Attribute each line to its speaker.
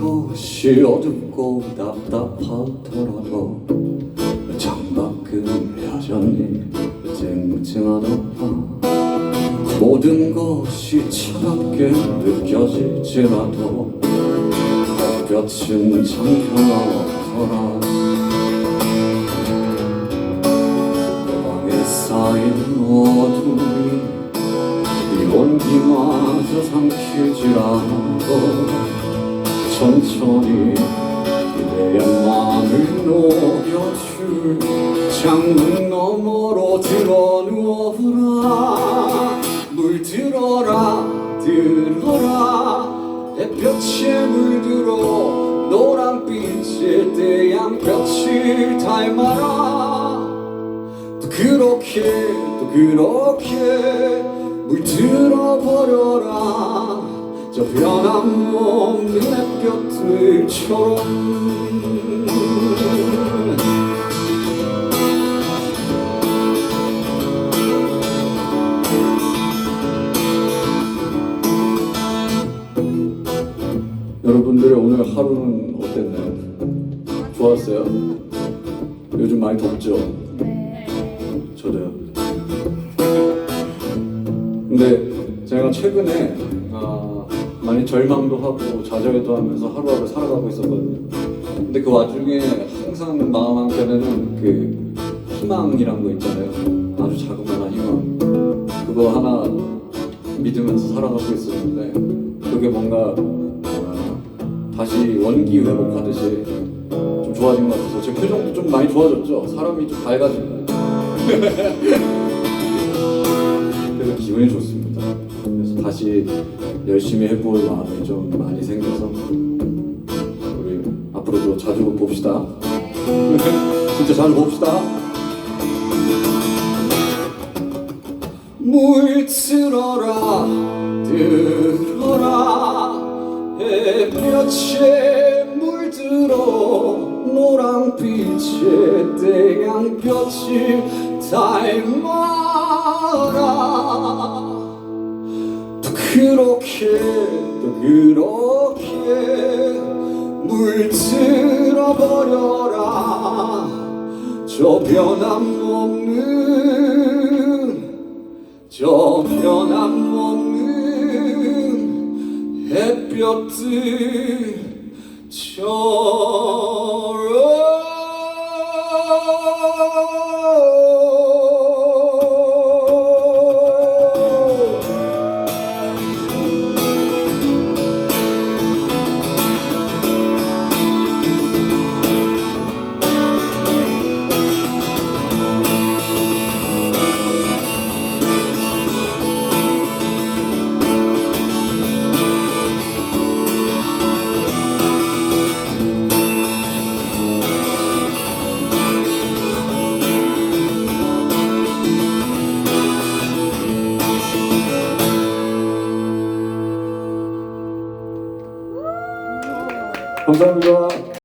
Speaker 1: 곳이 어둡고 답답하더라도 창밖은 여전히 쨍쨍하다 모든 것이 차갑게 느껴질지라도 햇볕은 잠겨나더라. 방에 쌓인 어둠이 이 온기마저 삼키질 않고 천천히 내 마음을 녹여줄 창문 너머로 들어 누워라. 물들어라 들어라. 햇볕에 물들어 노란빛의 태양볕을 닮아라. 또 그렇게 또 그렇게 물들어 버려라 저 변함없는 햇볕들처럼 여러분들의 오늘 하루는 어땠나요? 좋았어요? 요즘 많이 덥죠? 저도요. 근데 제가 최근에 아, 많이 절망도 하고 좌절도 하면서 하루하루 살아가고 있었거든요. 근데 그 와중에 항상 마음 한켠에는 그 희망이란 거 있잖아요. 아주 자그마한 희망. 그거 하나 믿으면서 살아가고 있었는데 그게 뭔가 아, 다시 원기 회복하듯이 좀 좋아진 것 같아서 제 표정도 좀 많이 좋아졌죠. 사람이 좀 밝아지고. 그래서 기분이 좋습니다. 다시 열심히 해볼 마음이 좀 많이 생겨서 우리 앞으로도 자주 봅시다. 진짜 자주 봅시다. 물들어라 들어라 햇볕에 물들어 노란빛의 태양볕을 닮아라 또 그렇게 또 그렇게 물들어 버려라. 저 변함없는 저 변함없는 햇볕들처 감사합니다.